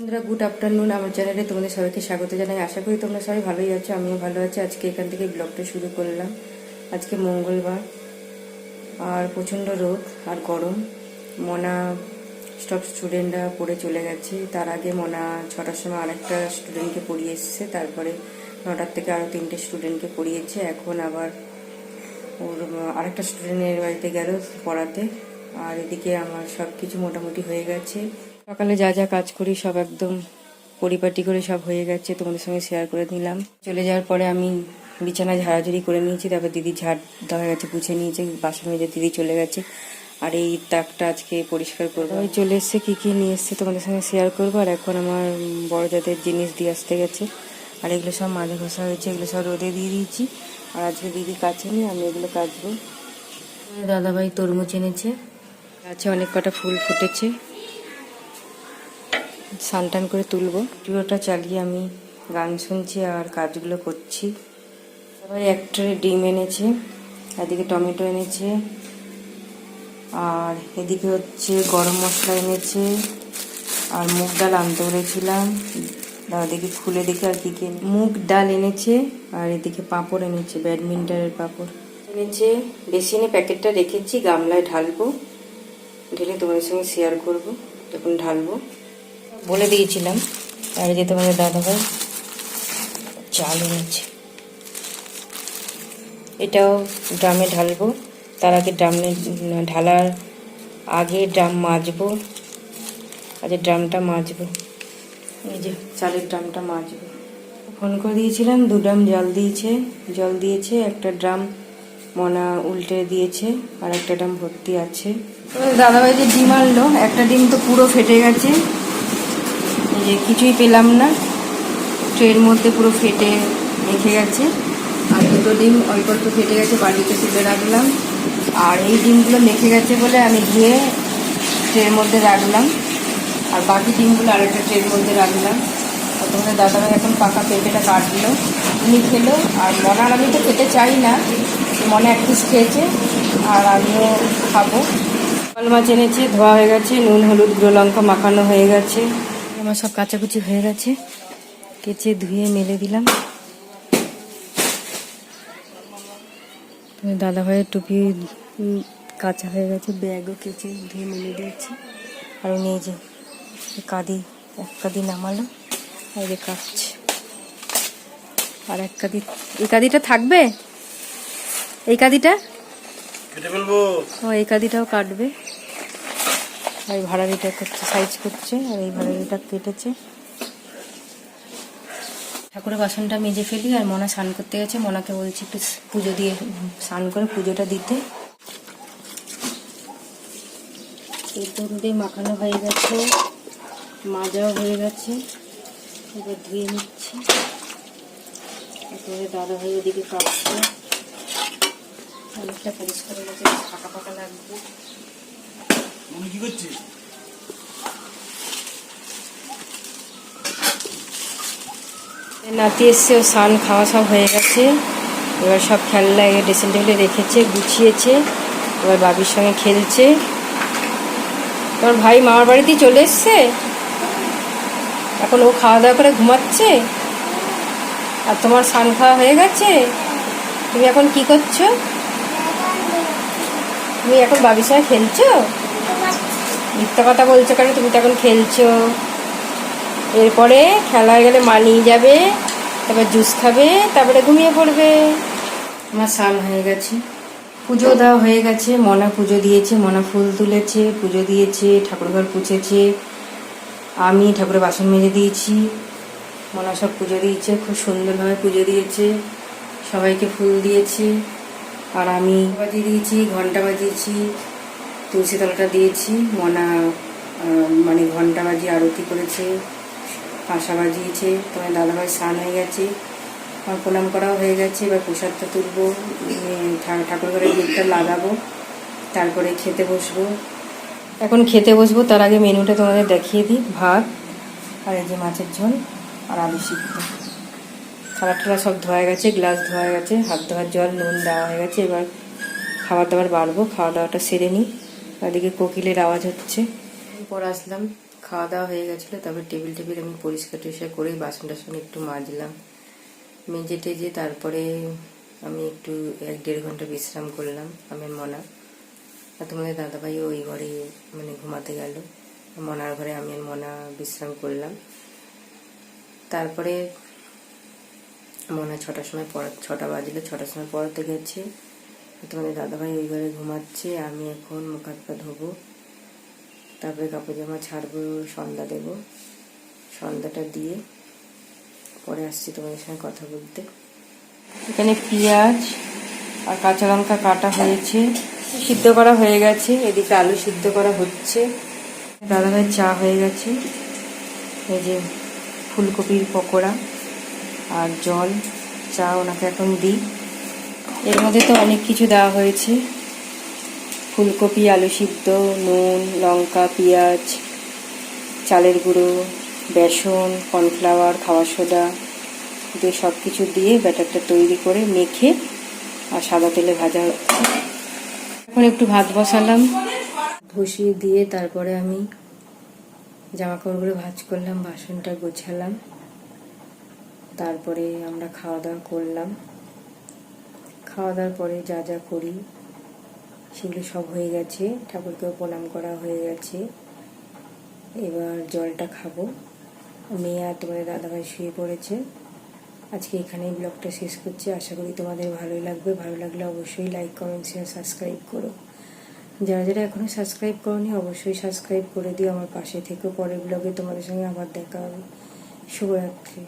বন্ধুরা good afternoon আমার চ্যানেলে তোমাদের সবাইকে স্বাগত জানাই। আশা করি তোমরা সবাই ভালোই আছো, আমিও ভালো আছি। আজকে এখান থেকে ব্লগটা শুরু করলাম। আজকে মঙ্গলবার, আর প্রচণ্ড রোদ আর গরম। মনা সব স্টুডেন্টরা পড়ে চলে গেছে। তার আগে মনা ছটার সময় আরেকটা স্টুডেন্টকে পড়িয়ে এসছে। তারপরে নটার থেকে আরও তিনটে স্টুডেন্টকে পড়িয়েছে। এখন আবার ওর আরেকটা স্টুডেন্টের বাড়িতে গেল পড়াতে। আর এদিকে আমার সব কিছু মোটামুটি হয়ে গেছে। সকালে যা যা কাজ করি, সব একদম পরিপাটি করে সব হয়ে গেছে। তোমাদের সঙ্গে শেয়ার করে নিলাম চলে যাওয়ার পরে আমি বিছানা ঝাড়াঝুড়ি করে নিয়েছি। তারপর দিদি ঝাড় দেওয়া গেছে, গুছিয়ে নিয়েছে, বাসন মেজে দিদি চলে গেছে। আর এই তাকটা আজকে পরিষ্কার করব। ওই চলে এসছে, কী কী নিয়ে এসছে তোমাদের সঙ্গে শেয়ার করব। আর এখন আমার বড় জাতের জিনিস দিয়ে আসতে গেছে। আর এগুলো সব মাঝে ঘষা হয়েছে, এগুলো সব রোদে দিয়ে দিয়েছি। আর আজকে দিদি কাছে নি আমি এগুলো কাচবো। দাদাভাই তরমুজ এনেছে। গাছে অনেক কটা ফুল ফুটেছে। সানটান করে তুলবো। ভিডিওটা চালিয়ে আমি গান শুনছি আর কাজগুলো করছি। সবাই এক ট্রে ডিম এনেছে, এদিকে টমেটো এনেছে, আর এদিকে হচ্ছে গরম মশলা এনেছে, আর মুগ ডাল আনতে বলেছিলাম। দেখি খুলে দেখি আর কি কি মুগ ডাল এনেছে, আর এদিকে পাঁপড় এনেছে, ব্যাডমিন্টনের পাঁপড় এনেছে। বেশি এনে প্যাকেটটা রেখেছি, গামলায় ঢালবো। ঢেলে তোমাদের সঙ্গে শেয়ার করব যখন ঢালবো। বলে দিয়েছিলাম। আর যে তোমাদের দাদাভাই। চাল এনেছে। এটাও ড্রামে ঢালবো। তার আগে ড্রামে ঢালার আগে ড্রাম মাজবো। আজ ড্রামটা মাজবো। এই যে চালের ড্রামটা মাজবো। ফোন করে দিয়েছিলাম, দু ড্রাম জল দিয়েছে। জল দিয়েছে, একটা ড্রাম মনা উল্টে দিয়েছে, আর একটা ড্রাম ভর্তি আছে। দাদাভাই যে ডিম আনলো, একটা ডিম তো পুরো ফেটে গেছে। যে কিছুই পেলাম না। ট্রের মধ্যে পুরো ফেটে রেখে গেছে। আর দুটো ডিম অল্প অল্প ফেটে গেছে, বাড়িতে তুলে রাখলাম। আর এই ডিমগুলো মেখে গেছে বলে আমি ধুয়ে ট্রের মধ্যে রাখলাম। আর বাকি ডিমগুলো আরেকটা ট্রের মধ্যে রাখলাম। তোমাদের দাদাভাই এখন পাকা পেঁপেটা কাটলো। উনি খেলো। আর মনার আমি তো খেতে চাই না। মনে এক পিস খেয়েছে। আর আমিও খাব। কাল মাছ এনেছে, ধোয়া হয়ে গেছে, নুন, হলুদ, গুঁড়ো লঙ্কা মাখানো হয়ে গেছে। আমার সব কাচাকুচি হয়ে গেছে। কেচে ধুয়ে মেলে দিলাম। দাদা ভাইয়ের টুপি কাঁচা হয়ে গেছে ব্যাগও কেচে ধুয়ে মেলে দিয়েছি। আর উনি এই যে কাদি এক কাদি নামালো আর যে কাটছে আর এক কাদি এই কাদিটা থাকবে? এই কাদিটা ও এই কাদিটাও কাটবে। এই ভাড়ারিটা করছে সাইজ করছে, আর এই ভাড়ারিটা কেটেছে। ঠাকুরের বাসনটা মেজে ফেলি, আর মনা স্নান করতে গেছে। মনাকে বলছি একটু পুজো দিয়ে স্নান করে পুজোটা দিতে। দুধ মাখানো হয়ে গেছে, মাজাও হয়ে গেছে। এবার ধুয়ে নিচ্ছি। তারপরে দাদা ভাই ওদিকে কাটছে অনেকটা পরিষ্কার হয়ে গেছে ফাঁকা ফাঁকা লাগবে। আমি কি করছি? নাতি এসছে, ও স্নান খাওয়া সব হয়ে গেছে। এবার সব খেলনা ড্রেসিং টেবিলে রেখেছে, গুছিয়েছে। এবার বাবির সঙ্গে খেলছে। তোমার ভাই মামার বাড়িতেই চলে এসছে? এখন ও খাওয়া দাওয়া করে ঘুমাচ্ছে? আর তোমার স্নান খাওয়া হয়ে গেছে? তুমি এখন কি করছ? তুমি এখন বাবির সঙ্গে খেলছো? মিথ্যা কথা বলছো কেন? তুমি তো এখন খেলছো। এরপরে খেলা হয়ে গেলে মা নিয়ে যাবে তারপর জুস খাবে তারপরে ঘুমিয়ে পড়বে। আমার স্নান হয়ে গেছে। পুজো দেওয়া হয়ে গেছে মনা পুজো দিয়েছে মনা ফুল তুলেছে পুজো দিয়েছে ঠাকুরঘর পুছেছে। আমি ঠাকুরের বাসন মেজে দিয়েছি মনা সব পুজো দিয়েছে খুব সুন্দরভাবে পুজো দিয়েছে সবাইকে ফুল দিয়েছি। আর আমি বাজিয়ে দিয়েছি ঘণ্টা বাজিয়েছি। তুলসী তলাটা দিয়েছি, মনা মানে ঘণ্টা বাজিয়ে আরতি করেছে কাঁসা বাজিয়েছে তোমার দাদাভাই স্নান হয়ে গেছে। আমার প্রণাম করাও হয়ে গেছে, এবার প্রসাদটা তুলবো ঠাকুর ঘরের গেটটা লাগাবো, তারপরে খেতে বসবো। এখন খেতে বসবো, তার আগে মেনুটা তোমাদের দেখিয়ে দিই, ভাত আর এই যে মাছের ঝোল আর আলু সিদ্ধ। খাবার টালা সব ধোয়া গেছে, গ্লাস ধোয়া গেছে, হাত ধোয়ার জল, নুন দেওয়া হয়ে গেছে, এবার খাবার দাবার বাড়বো, খাওয়া দাওয়াটা সেরে নিই। ওদিকে কোকিলের আওয়াজ হচ্ছে। পর আসলাম, খাওয়া দাওয়া হয়ে গেছিল তারপর টেবিল টেবিল আমি পরিষ্কার টরিষ্কার করে বাসন টাসন একটু মাজলাম। মেজে টেজে তারপরে আমি একটু এক দেড় ঘণ্টা বিশ্রাম করলাম আমার মনা। আর তোমাদের দাদাভাই ওই ঘরে মানে ঘুমাতে গেল। মনার ঘরে আমি মনা বিশ্রাম করলাম। তারপরে মনে ছটার সময় পড়া, ছটা বাজলে, ছটার সময় পড়াতে গেছে। তোমাদের দাদাভাই ওই ঘরে ঘুমাচ্ছে, আমি এখন মুখ হাত পা ধোবো। তারপরে কাপড় জামা ছাড়বো, সন্ধ্যা দেব। সন্ধ্যাটা দিয়ে পরে আসছি তোমাদের সঙ্গে কথা বলতে। এখানে পেঁয়াজ আর কাঁচা লঙ্কা কাটা হয়েছে, সিদ্ধ করা হয়ে গেছে, এদিকে আলু সিদ্ধ করা হচ্ছে। দাদাভাই চা হয়ে গেছে, এই যে ফুলকপির পকোড়া আর জল, চা ওনাকে এখন দিই। এর মধ্যে তো অনেক কিছু দেওয়া হয়েছে। ফুলকপি, আলু সিদ্ধ, নুন, লঙ্কা, পেঁয়াজ, চালের গুঁড়ো, বেসন, কর্নফ্লাওয়ার খাওয়া সোডা দিয়ে সব কিছু দিয়ে ব্যাটারটা তৈরি করে মেখে আর সাদা তেলে ভাজা হচ্ছে। এখন একটু ভাত বসালাম। বসিয়ে দিয়ে তারপরে আমি জামা কাপড়গুলো ভাজ করলাম, বাসনটা গোছালাম। তারপরে আমরা খাওয়া দাওয়া করলাম। খাওয়া দাওয়ার পরে যা যা করি, সেগুলো সব হয়ে গেছে। ঠাকুরকেও প্রণাম করা হয়ে গেছে। এবার জলটা খাব। মেয়ে আর তোমাদের দাদাভাই শুয়ে পড়েছে। আজকে এখানেই ব্লগটা শেষ করছি। আশা করি তোমাদের ভালোই লাগবে। ভালো লাগলে অবশ্যই লাইক কমেন্ট শেয়ার সাবস্ক্রাইব করো। যারা যারা এখনও সাবস্ক্রাইব করনি, অবশ্যই সাবস্ক্রাইব করে দিও। আমার পাশে থেকেও পরের ব্লগে তোমাদের সঙ্গে আবার দেখা হবে। শুভরাত্রি।